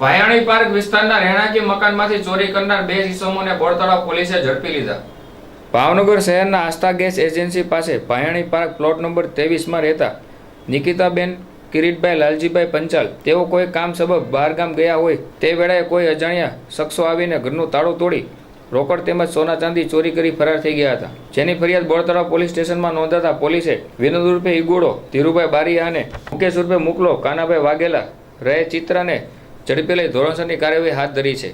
Bhayani park વિસ્તારના રહેણાંકી મકાનમાંથી ચોરી કરનાર બે ઇસમોને બોરતળાવ પોલીસે ઝડપી લીધા. ભાવનગર શહેરના આસ્થા ગેસ એજન્સી પાસે ભાયાણી પાર્ક પ્લોટ નંબર ત્રેવીસમાં રહેતા નિકિતાબેન, કિરીટભાઈ, લાલજીભાઈ પંચાલ, તેઓ કોઈ કામ સબબ બહારગામ ગયા હોય તે વેળાએ કોઈ અજાણ્યા શખ્સો આવીને ઘરનું તાળું તોડી રોકડ તેમજ સોના ચાંદી ચોરી કરી ફરાર થઈ ગયા હતા. જેની ફરિયાદ બોરતળાવ પોલીસ સ્ટેશનમાં નોંધાતા પોલીસે વિનોદ ઉર્ફે ઈગોડો, ધીરુભાઈ બારીયા અને મુકેશ ઉર્ફે મુકલો, કાનાભાઈ વાઘેલા રહે ચિત્રાને ઝડપી લઈ ધોરણસરની કાર્યવાહી હાથ ધરી છે.